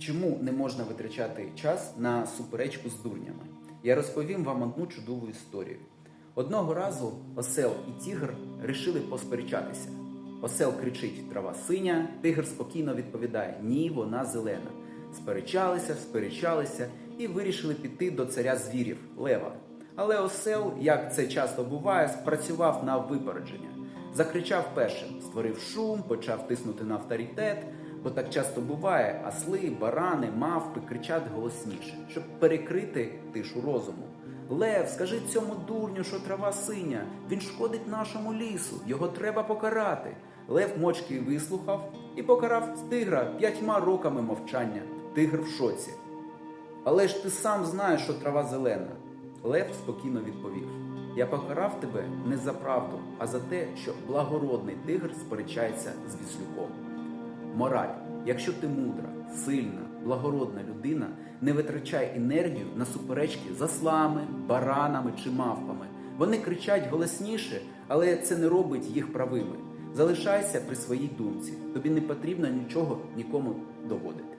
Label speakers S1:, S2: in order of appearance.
S1: Чому не можна витрачати час на суперечку з дурнями? Я розповім вам одну чудову історію. Одного разу осел і тігр рішили посперечатися. Осел кричить трава синя, тигр спокійно відповідає Ні, вона зелена. Сперечалися, сперечалися і вирішили піти до царя звірів лева. Але осел, як це часто буває, спрацював на випередження. Закричав першим, створив шум, почав тиснути на авторитет, бо так часто буває, осли, барани, мавпи кричать голосніше, щоб перекрити тишу розуму. Лев, скажи цьому дурню, що трава синя, він шкодить нашому лісу, його треба покарати. Лев мочки вислухав і покарав тигра п'ятьма роками мовчання. Тигр в шоці. Але ж ти сам знаєш, що трава зелена. Лев спокійно відповів: Я покарав тебе не за правду, а за те, що благородний тигр сперечається з віслюком. Мораль: якщо ти мудра, сильна, благородна людина, не витрачай енергію на суперечки з ослами, баранами чи мавпами. Вони кричать голосніше, але це не робить їх правими. Залишайся при своїй думці. Тобі не потрібно нічого нікому доводити.